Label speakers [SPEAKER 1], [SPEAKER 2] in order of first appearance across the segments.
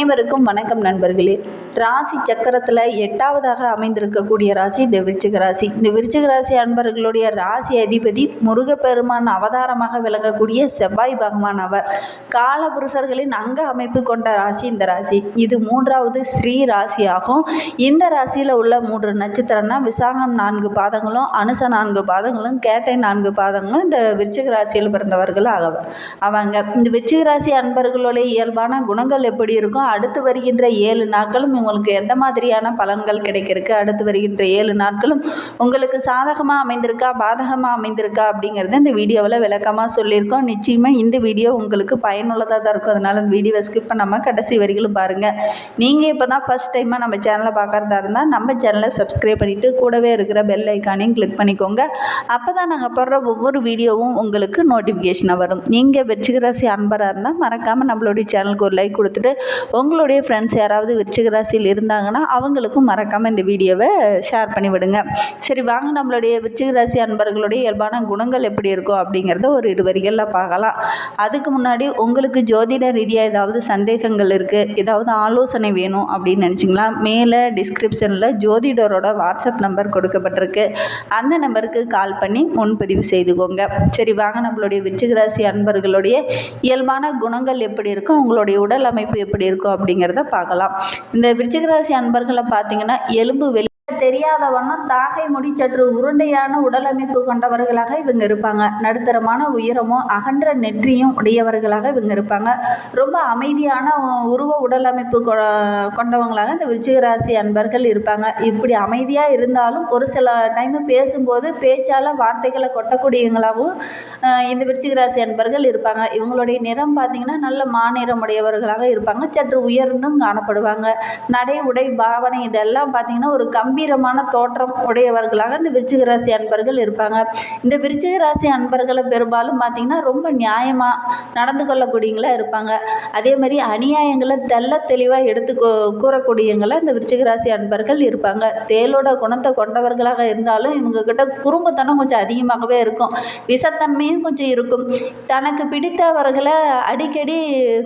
[SPEAKER 1] அனைவருக்கும் வணக்கம் நண்பர்களே. ராசி சக்கரத்தில் எட்டாவதாக அமைந்திருக்கக்கூடிய ராசி இந்த விருச்சிக ராசி. இந்த விருச்சிக ராசி அன்பர்களுடைய ராசி அதிபதி முருகப்பெருமான் அவதாரமாக விளங்கக்கூடிய செவ்வாய் பகவான் அவர். காலபுருஷர்களின் அங்க அமைப்பு கொண்ட ராசி இந்த ராசி. இது மூன்றாவது ஸ்ரீ ராசி ஆகும் இந்த ராசியில் உள்ள மூன்று நட்சத்திரம்னா விசாகம் நான்கு பாதங்களும் அனுச நான்கு பாதங்களும் கேட்டை நான்கு பாதங்களும் இந்த விருச்சிக ராசியில் பிறந்தவர்கள் ஆக அவங்க இந்த விருச்சிக ராசி அன்பர்களுடைய இயல்பான குணங்கள் எப்படி இருக்கும்? அடுத்து வருகின்ற ஏழு நாட்களும் உங்களுக்கு எந்த மாதிரியான பலன்கள் கிடைக்கிறதுக்கு அடுத்து வருகின்ற ஏழு நாட்களும் உங்களுக்கு சாதகமாக அமைந்திருக்கா பாதகமாக அமைந்திருக்கா அப்படிங்கிறத இந்த வீடியோவில் விளக்கமாக சொல்லியிருக்கோம். நிச்சயமாக இந்த வீடியோ உங்களுக்கு பயனுள்ளதாக தான் இருக்கும். அதனால் இந்த வீடியோவை ஸ்கிப் பண்ணாமல் கடைசி வரிகளும் பாருங்கள் நீங்கள் இப்போ தான் ஃபஸ்ட் டைமாக நம்ம சேனலை பார்க்குறதா இருந்தால் நம்ம சேனலை சப்ஸ்கிரைப் பண்ணிவிட்டு கூடவே இருக்கிற பெல் ஐக்கானையும் கிளிக் பண்ணிக்கோங்க. அப்போ தான் நாங்கள் போடுற ஒவ்வொரு வீடியோவும் உங்களுக்கு நோட்டிஃபிகேஷனாக வரும். நீங்கள் விருச்சிக அன்பராக இருந்தால் மறக்காமல் நம்மளுடைய சேனலுக்கு ஒரு லைக் கொடுத்துட்டு உங்களுடைய ஃப்ரெண்ட்ஸ் யாராவது விருச்சிக ராசியில் இருந்தாங்கன்னா அவங்களுக்கும் மறக்காமல் இந்த வீடியோவை ஷேர் பண்ணி விடுங்க சரி வாங்க நம்மளுடைய விருச்சிக ராசி அன்பர்களுடைய இயல்பான குணங்கள் எப்படி இருக்கும் அப்படிங்கிறத ஒரு இரு வரிகளில் பார்க்கலாம். அதுக்கு முன்னாடி உங்களுக்கு ஜோதிட ரீதியாக ஏதாவது சந்தேகங்கள் இருக்குது ஏதாவது ஆலோசனை வேணும் அப்படின்னு நினச்சிங்களா? மேலே டிஸ்கிரிப்ஷனில் ஜோதிடரோட வாட்ஸ்அப் நம்பர் கொடுக்கப்பட்டிருக்கு. அந்த நம்பருக்கு கால் பண்ணி முன்பதிவு செய்துக்கோங்க. சரி வாங்க நம்மளுடைய விருச்சிக ராசி அன்பர்களுடைய இயல்பான குணங்கள் எப்படி இருக்கும்? உங்களுடைய உடல் அமைப்பு எப்படி இருக்கும்? அப்படிங்கிறத பார்க்கலாம். இந்த விருச்சிகராசி அன்பர்களை பார்த்தீங்கன்னா எலும்பு வெளி தெரியாத வண்ணம் தாகை முடி சற்று உருண்டையான உடலமைப்பு கொண்டவர்களாக இவங்க இருப்பாங்க. நடுத்தரமான உயரமும் அகன்ற நெற்றியும் உடையவர்களாக இவங்க இருப்பாங்க. ரொம்ப அமைதியான உருவ உடலமைப்பு கொ- கொண்டவங்களாக இந்த விருச்சிகராசி அன்பர்கள் இருப்பாங்க. இப்படி அமைதியாக இருந்தாலும் ஒரு சில டைம் பேசும்போது பேச்சால் வார்த்தைகளை கொட்டக்கூடியவங்களாகவும் இந்த விருச்சிக ராசி அன்பர்கள் இருப்பாங்க. இவங்களுடைய நிறம் பார்த்தீங்கன்னா நல்ல மாநிறம் உடையவர்களாக இருப்பாங்க. சற்று உயர்ந்தும் காணப்படுவாங்க. நடை உடை பாவனை இதெல்லாம் பார்த்தீங்கன்னா ஒரு கம்பீரமான தோற்றம் உடையவர்களாக இந்த விருச்சிக ராசி அன்பர்கள் இருப்பாங்க. இந்த விருச்சிக ராசி அன்பர்களை பெரும்பாலும் பார்த்தீங்கன்னா ரொம்ப நியாயமாக நடந்து கொள்ளக்கூடியவங்களாக இருப்பாங்க. அதே மாதிரி அநியாயங்களை தெள்ள தெளிவாக எடுத்து கூ- கூறக்கூடியவங்களா இந்த விருச்சிக ராசி அன்பர்கள் இருப்பாங்க. தேலோட குணத்தை கொண்டவர்களாக இருந்தாலும் இவங்க கிட்ட குறும்புத்தனம் கொஞ்சம் அதிகமாகவே இருக்கும். விஷத்தன்மையும் கொஞ்சம் இருக்கும். தனக்கு பிடித்தவர்களை அடிக்கடி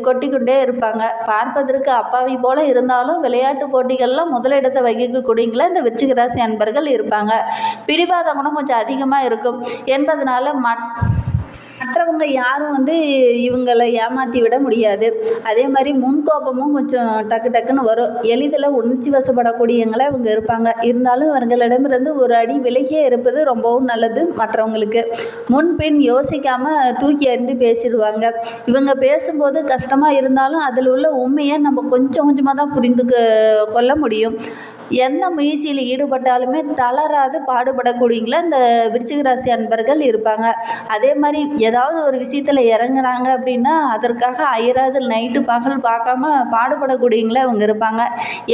[SPEAKER 1] கொட்டிக்கொண்டே இருப்பாங்க. பார்ப்பதற்கு அப்பாவி போல இருந்தாலும் விளையாட்டு போட்டிகள்லாம் முதலிடத்தை வகிக்கக்கூடியங்கள இந்த விருச்சிக ராசி அன்பர்கள் இருப்பாங்க. பிடிவாத குணம் கொஞ்சம் அதிகமாக இருக்கும். என்பதனால மட் மற்றவங்க யாரும் வந்து இவங்களை ஏமாற்றி விட முடியாது. அதே மாதிரி முன்கோபமும் கொஞ்சம் டக்கு டக்குன்னு வரும். எளிதில் உணர்ச்சி வசப்படக்கூடியவங்களை இவங்க இருப்பாங்க. இருந்தாலும் அவர்களிடமிருந்து ஒரு அடி விலகியே இருப்பது ரொம்பவும் நல்லது மற்றவங்களுக்கு. முன்பின் யோசிக்காமல் தூக்கி எறிந்து பேசிடுவாங்க. இவங்க பேசும்போது கஷ்டமாக இருந்தாலும் அதில் உள்ள உண்மையை நம்ம கொஞ்சம் கொஞ்சமாக தான் புரிந்து கொள்ள முடியும். எந்த முயற்சியில் ஈடுபட்டாலுமே தளராது பாடுபடக்கூடியங்கள இந்த விருச்சிக ராசி அன்பர்கள் இருப்பாங்க. அதே மாதிரி ஏதாவது ஒரு விஷயத்தில் இறங்குறாங்க அப்படின்னா அதற்காக அயராது நைட்டு பகல் பார்க்காம பாடுபடக்கூடியவங்கள அவங்க இருப்பாங்க.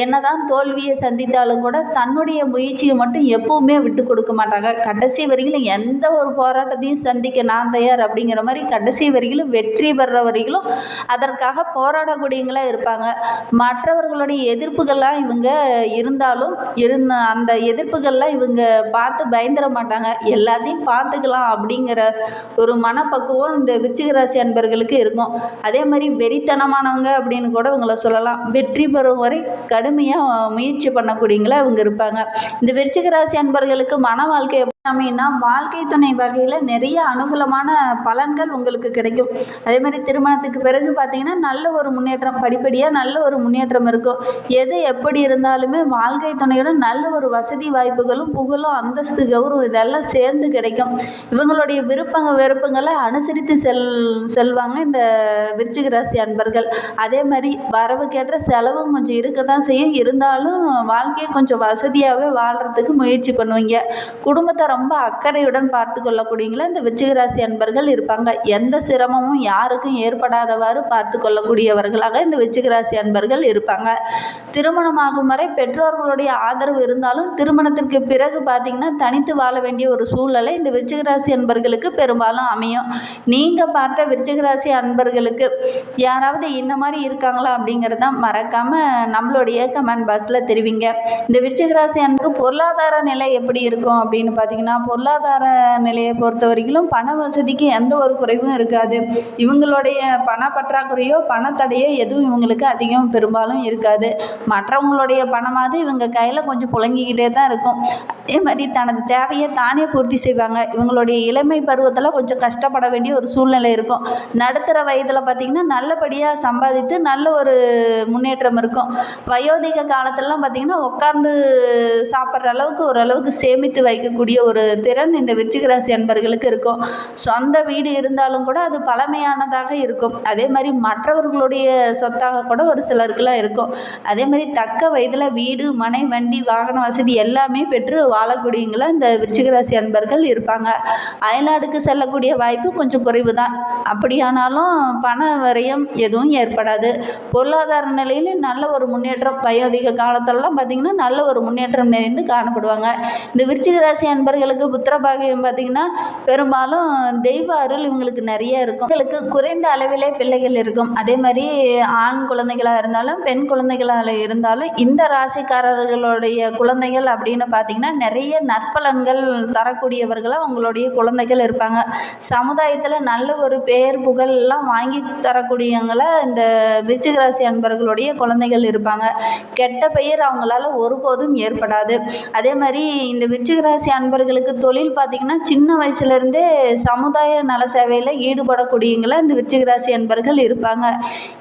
[SPEAKER 1] என்னதான் தோல்வியை சந்தித்தாலும் கூட தன்னுடைய முயற்சியை மட்டும் எப்பவுமே விட்டு கொடுக்க மாட்டாங்க. கடைசி வரையிலும் எந்த ஒரு போராட்டத்தையும் சந்திக்க நான் தயார் அப்படிங்கிற மாதிரி கடைசி வரையிலும் வெற்றி பெற வரையிலும் அதற்காக போராடக்கூடியங்களா இருப்பாங்க. மற்றவர்களுடைய எதிர்ப்புகள்லாம் இவங்க இருந்தாலும் இருந்த அந்த எதிர்ப்புகள்லாம் இவங்க பார்த்து பயந்துட மாட்டாங்க. எல்லாத்தையும் பார்த்துக்கலாம் அப்படிங்கிற ஒரு மனப்பக்குவம் இந்த விச்சிக ராசி அன்பர்களுக்கு இருக்கும். அதே மாதிரி வெறித்தனமானவங்க அப்படின்னு கூட இவங்கள சொல்லலாம். வெற்றி பெறும் வரை கடுமையாக முயற்சி பண்ணக்கூடியவங்களா இவங்க இருப்பாங்க. இந்த விருச்சிக ராசி அன்பர்களுக்கு மன வாழ்க்கை எப்படி வாழ்க்கை துணை வகையில் நிறைய அனுகூலமான பலன்கள் உங்களுக்கு கிடைக்கும். அதே மாதிரி திருமணத்துக்கு பிறகு பார்த்தீங்கன்னா நல்ல ஒரு முன்னேற்றம் படிப்படியாக நல்ல ஒரு முன்னேற்றம் இருக்கும். எது எப்படி இருந்தாலுமே வாழ்க்கை துணையுடன் நல்ல ஒரு வசதி வாய்ப்புகளும் புகழும் அந்தஸ்து கௌரவம் இதெல்லாம் சேர்ந்து கிடைக்கும். இவங்களுடைய விருப்பங்க விருப்பங்களை அனுசரித்து செல் செல்வாங்க இந்த விருச்சிக ராசி அன்பர்கள். அதே மாதிரி வரவுக்கேற்ற செலவும் கொஞ்சம் இருக்க தான் செய்யும். இருந்தாலும் வாழ்க்கையை கொஞ்சம் வசதியாகவே வாழ்கிறதுக்கு முயற்சி பண்ணுவீங்க. குடும்பத்தை ரொம்ப அக்கறையுடன் பார்த்து கொள்ளக்கூடியங்களா? இந்த விச்சிகராசி அன்பர்கள் இருப்பாங்க. எந்த சிரமமும் யாருக்கும் ஏற்படாதவாறு பார்த்து கொள்ளக்கூடியவர்களாக இந்த விச்சிகராசி அன்பர்கள் இருப்பாங்க. திருமணமாகும் வரை பெற்றோர்களுடைய ஆதரவு இருந்தாலும் திருமணத்திற்கு பிறகு பார்த்தீங்கன்னா தனித்து வாழ வேண்டிய ஒரு சூழ்நிலை இந்த விச்சிகராசி அன்பர்களுக்கு பெரும்பாலும் அமையும். நீங்கள் பார்த்த விச்சிகராசி அன்பர்களுக்கு யாராவது இந்த மாதிரி இருக்காங்களா அப்படிங்கிறத மறக்காமல் நம்மளுடைய கமெண்ட் பாக்ஸில் தெரிவிங்க. இந்த விச்சிகராசி அன்புக்கு பொருளாதார நிலை எப்படி இருக்கும் அப்படின்னு பார்த்தீங்கன்னா பார்த்தீங்கன்னா பொருளாதார நிலையை பொறுத்த வரைக்கும் பண வசதிக்கு எந்த ஒரு குறைவும் இருக்காது. இவங்களுடைய பண பற்றாக்குறையோ பணத்தடையோ எதுவும் இவங்களுக்கு அதிகம் பெரும்பாலும் இருக்காது. மற்றவங்களுடைய பணமாவது இவங்க கையில் கொஞ்சம் புழங்கிக்கிட்டே தான் இருக்கும். அதே மாதிரி தனது தேவையை தானே பூர்த்தி செய்வாங்க. இவங்களுடைய இளமை பருவத்தில் கொஞ்சம் கஷ்டப்பட வேண்டிய ஒரு சூழ்நிலை இருக்கும். நடுத்தர வயதில் பார்த்திங்கன்னா நல்லபடியாக சம்பாதித்து நல்ல ஒரு முன்னேற்றம் இருக்கும். வயோதிக காலத்திலலாம் பார்த்திங்கன்னா உட்கார்ந்து சாப்பிட்ற அளவுக்கு ஓரளவுக்கு சேமித்து வைக்கக்கூடிய ஒரு திறன் இந்த விருச்சிக ராசி அன்பர்களுக்கு இருக்கும். சொந்த வீடு இருந்தாலும் கூட அது பழமையானதாக இருக்கும். அதே மாதிரி மற்றவர்களுடைய சொத்தாக கூட ஒரு சிலருக்குலாம் இருக்கும். அதே மாதிரி தக்க வயதில் வீடு மனை வண்டி வாகன வசதி எல்லாமே பெற்று வாழக்கூடியவங்கள இந்த விருச்சிக ராசி அன்பர்கள் இருப்பாங்க. அயல்நாடுக்கு செல்லக்கூடிய வாய்ப்பு கொஞ்சம் குறைவு தான் அப்படியானாலும் பண விரயம் எதுவும் ஏற்படாது. பொருளாதார நிலையில் நல்ல ஒரு முன்னேற்றம் வயோதிக காலத்திலலாம் பார்த்திங்கன்னா நல்ல ஒரு முன்னேற்றம் நிறைந்து காணப்படுவாங்க. இந்த விருச்சிக ராசி அன்பர்களுக்கு புத்திர பாகியம் பார்த்திங்கன்னா பெரும்பாலும் தெய்வ அருள் இவங்களுக்கு நிறைய இருக்கும். இவங்களுக்கு குறைந்த அளவிலே பிள்ளைகள் இருக்கும். அதே மாதிரி ஆண் குழந்தைகளாக இருந்தாலும் பெண் குழந்தைகளாக இருந்தாலும் இந்த ராசிக்காரர்களுடைய குழந்தைகள் அப்படின்னு பார்த்திங்கன்னா நிறைய நற்பலன்கள் தரக்கூடியவர்களாக அவங்களுடைய குழந்தைகள் இருப்பாங்க. சமுதாயத்தில் நல்ல ஒரு பேர் புகழெல்லாம் வாங்கி தரக்கூடியவங்கள இந்த விருச்சிக ராசி அன்பர்களுடைய குழந்தைகள் இருப்பாங்க. கெட்ட பெயர் அவங்களால ஒருபோதும் ஏற்படாது. அதே மாதிரி இந்த விருச்சிக ராசி அன்பர்களுக்கு தொழில் பார்த்திங்கன்னா சின்ன வயசுலேருந்தே சமுதாய நல சேவையில் ஈடுபடக்கூடியவங்கள இந்த விருச்சிக ராசி அன்பர்கள் இருப்பாங்க.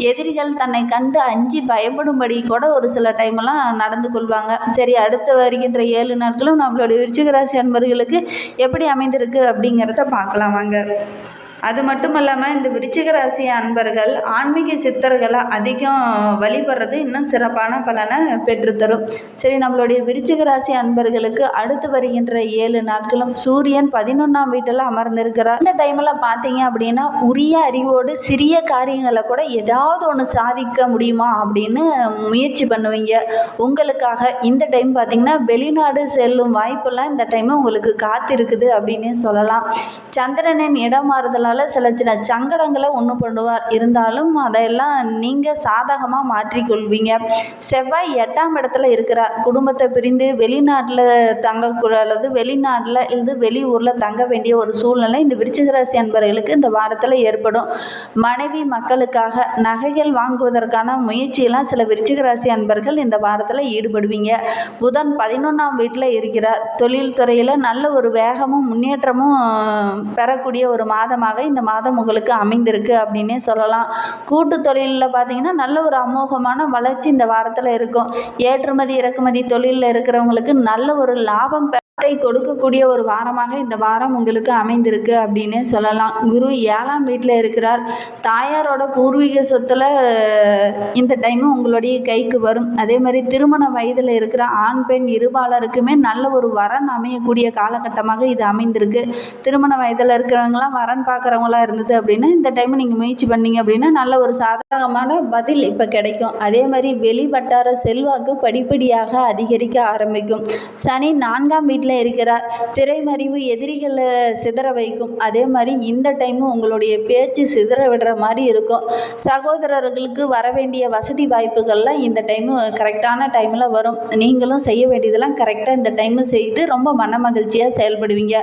[SPEAKER 1] எதிரிகள் தன்னை கண்டு அஞ்சு பயப்படும்படி கூட ஒரு சில டைம்லாம் நடந்து கொள்வாங்க. சரி அடுத்து வருகின்ற ஏழு நாட்களும் நம்மளுடைய விருச்சிக ராசி அன்பர்களுக்கு எப்படி அமைந்திருக்கு அப்படிங்கிறத பார்க்கலாம் வாங்க. அது மட்டும் இல்லாமல் இந்த விருச்சிக ராசி அன்பர்கள் ஆன்மீக சித்தர்களை அதிகம் வழிபடுறது இன்னும் சிறப்பான பலனை பெற்றுத்தரும். சரி நம்மளுடைய விருச்சிக ராசி அன்பர்களுக்கு அடுத்து வருகின்ற ஏழு நாட்களும் சூரியன் பதினொன்றாம் வீட்டில் அமர்ந்திருக்கிறார். இந்த டைமில் பார்த்தீங்க அப்படின்னா உரிய அறிவோடு சிறிய காரியங்களை கூட ஏதாவது ஒன்று சாதிக்க முடியுமா அப்படின்னு முயற்சி பண்ணுவீங்க. உங்களுக்காக இந்த டைம் பார்த்தீங்கன்னா வெளிநாடு செல்லும் வாய்ப்பெல்லாம் இந்த டைம் உங்களுக்கு காத்திருக்குது அப்படின்னே சொல்லலாம். சந்திரனின் இடமாறுதலாக மாறுதலால் சில சில சங்கடங்களை ஒன்று பண்ணுவார் இருந்தாலும் அதையெல்லாம் நீங்கள் சாதகமாக மாற்றிக்கொள்வீங்க செவ்வாய் எட்டாம் இடத்துல இருக்கிறார் குடும்பத்தை பிரிந்து வெளிநாட்டில் தங்கக்கூட அல்லது வெளிநாட்டில் இருந்து வெளியூரில் தங்க வேண்டிய ஒரு சூழ்நிலை இந்த விருச்சிக ராசி அன்பர்களுக்கு இந்த வாரத்தில் ஏற்படும். மனைவி மக்களுக்காக நகைகள் வாங்குவதற்கான முயற்சியெல்லாம் சில விருச்சிக ராசி அன்பர்கள் இந்த வாரத்தில் ஈடுபடுவீங்க. புதன் பதினொன்றாம் வீட்டில் இருக்கிறார். தொழில் துறையில் நல்ல ஒரு வேகமும் முன்னேற்றமும் பெறக்கூடிய ஒரு மாதமாக இந்த மாதம் உங்களுக்கு அமைந்திருக்கு அப்படின்னே சொல்லலாம். கூட்டு தொழிலில் பார்த்தீங்கன்னா நல்ல ஒரு அமோகமான வளர்ச்சி இந்த வாரத்தில் இருக்கும். ஏற்றுமதி இறக்குமதி தொழிலில் இருக்கிறவங்களுக்கு நல்ல ஒரு லாபம் பெறத்தை கொடுக்கக்கூடிய ஒரு வாரமாக இந்த வாரம் உங்களுக்கு அமைந்திருக்கு அப்படின்னு சொல்லலாம். குரு ஏழாம் வீட்டில் இருக்கிறார். தாயாரோட பூர்வீக சொத்தில் இந்த டைமு உங்களுடைய கைக்கு வரும். அதே மாதிரி திருமண வயதில் இருக்கிற ஆண் பெண் இருபாலருக்குமே நல்ல ஒரு வரன் அமையக்கூடிய காலகட்டமாக இது அமைந்திருக்கு. திருமண வயதில் இருக்கிறவங்களாம் வரன் பார்க்குறவங்களா இருந்தது அப்படின்னா இந்த டைம் நீங்கள் முயற்சி பண்ணீங்க அப்படின்னா நல்ல ஒரு சாதகமான பதில் இப்போ கிடைக்கும். அதே மாதிரி வெளி வட்டார செல்வாக்கு படிப்படியாக அதிகரிக்க ஆரம்பிக்கும். சனி நான்காம் வீட்டில் இருக்கிறார் திரைமறைவு எதிரிகளை சிதற வைக்கும். அதே மாதிரி இந்த டைமும் உங்களுடைய பேச்சு சிதற விடுற மாதிரி இருக்கும். சகோதரர்களுக்கு வர வேண்டிய வசதி வாய்ப்புகள்லாம் இந்த டைமு கரெக்டான டைமில் வரும். நீங்களும் செய்ய வேண்டியதெல்லாம் கரெக்டாக இந்த டைமு செய்து ரொம்ப மன மகிழ்ச்சியாக செயல்படுவீங்க.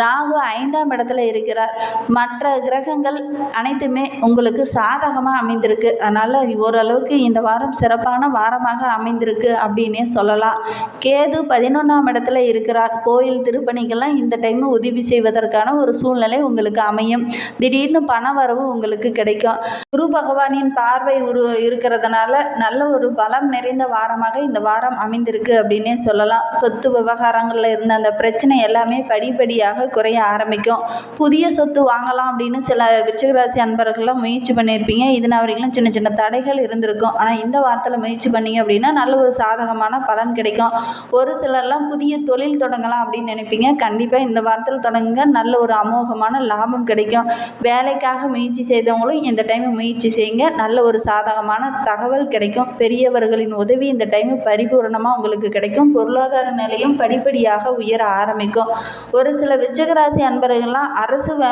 [SPEAKER 1] ராகு ஐந்தாம் இடத்துல இருக்கிறார். மற்ற கிரகங்கள் அனைத்துமே உங்களுக்கு சாதகமாக அமைந்திருக்கு. அதனால் ஓரளவுக்கு இந்த வாரம் சிறப்பான வாரமாக அமைந்திருக்கு அப்படின்னே சொல்லலாம். கேது பதினொன்றாம் இடத்துல இருக்கிறார். கோயில் திருப்பணிக்கெல்லாம் இந்த டைம் உதவி செய்வதற்கான ஒரு சூழ்நிலை உங்களுக்கு அமையும். திடீர்னு பண வரவு உங்களுக்கு கிடைக்கும். குரு பகவானின் பார்வை உரு இருக்கிறதுனால நல்ல ஒரு பலம் நிறைந்த வாரமாக இந்த வாரம் அமைந்திருக்கு அப்படின்னே சொல்லலாம். சொத்து விவகாரங்களில் இருந்த அந்த பிரச்சனை எல்லாமே படிப்படியாக குறைய ஆரம்பிக்கும். புதிய சொத்து வாங்கலாம் அப்படின்னு சில விருச்சிகராசி அன்பர்கள்லாம் முயற்சி பண்ணியிருப்பீங்க. இதனால் வரைக்கும் சின்ன சின்ன தடைகள் இருந்திருக்கும். ஆனால் இந்த வாரத்தில் முயற்சி பண்ணீங்க அப்படின்னா நல்ல ஒரு சாதகமான பலன் கிடைக்கும். ஒரு சிலர்லாம் புதிய தொழில் தொடங்கலாம் அப்படின்னு நினைப்பீங்க. கண்டிப்பாக இந்த வாரத்தில் தொடங்குங்க நல்ல ஒரு அமோகமான லாபம் கிடைக்கும். வேலைக்காக முயற்சி செய்தவங்களும் இந்த டைம் முயற்சி செய்யுங்க. நல்ல ஒரு சாதகமான தகவல் கிடைக்கும். பெரியவர்களின் உதவி இந்த டைம் பரிபூரணமாக உங்களுக்கு கிடைக்கும். பொருளாதார நிலையும் படிப்படியாக உயர ஆரம்பிக்கும். ஒரு சில விச்சகராசி அன்பர்கள்லாம் அரசு வே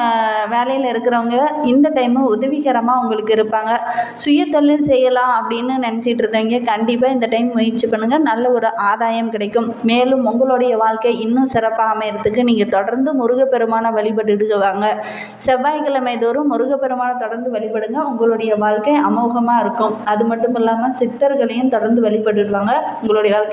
[SPEAKER 1] வேலையில் இருக்கிறவங்க இந்த டைமு உதவிகரமாக உங்களுக்கு இருப்பாங்க. சுய தொழில் செய்யலாம் அப்படின்னு நினச்சிட்டு இருந்தவங்க கண்டிப்பாக இந்த டைம் முயற்சி பண்ணுங்கள் நல்ல ஒரு ஆதாயம் கிடைக்கும். மேலும் உங்களுடைய வாழ்க்கை வாழ்க்கை இன்னும் சிறப்பாக அமையறதுக்கு நீங்கள் தொடர்ந்து முருகப்பெருமானை வழிபட்டுட்டு வாங்க செவ்வாய்க்கிழமை தோறும் முருகப்பெருமானை தொடர்ந்து வழிபடுங்க. உங்களுடைய வாழ்க்கை அமோகமாக இருக்கும். அது மட்டும் இல்லாமல் சித்தர்களையும் தொடர்ந்து வழிபட்டுடுவாங்க உங்களுடைய வாழ்க்கை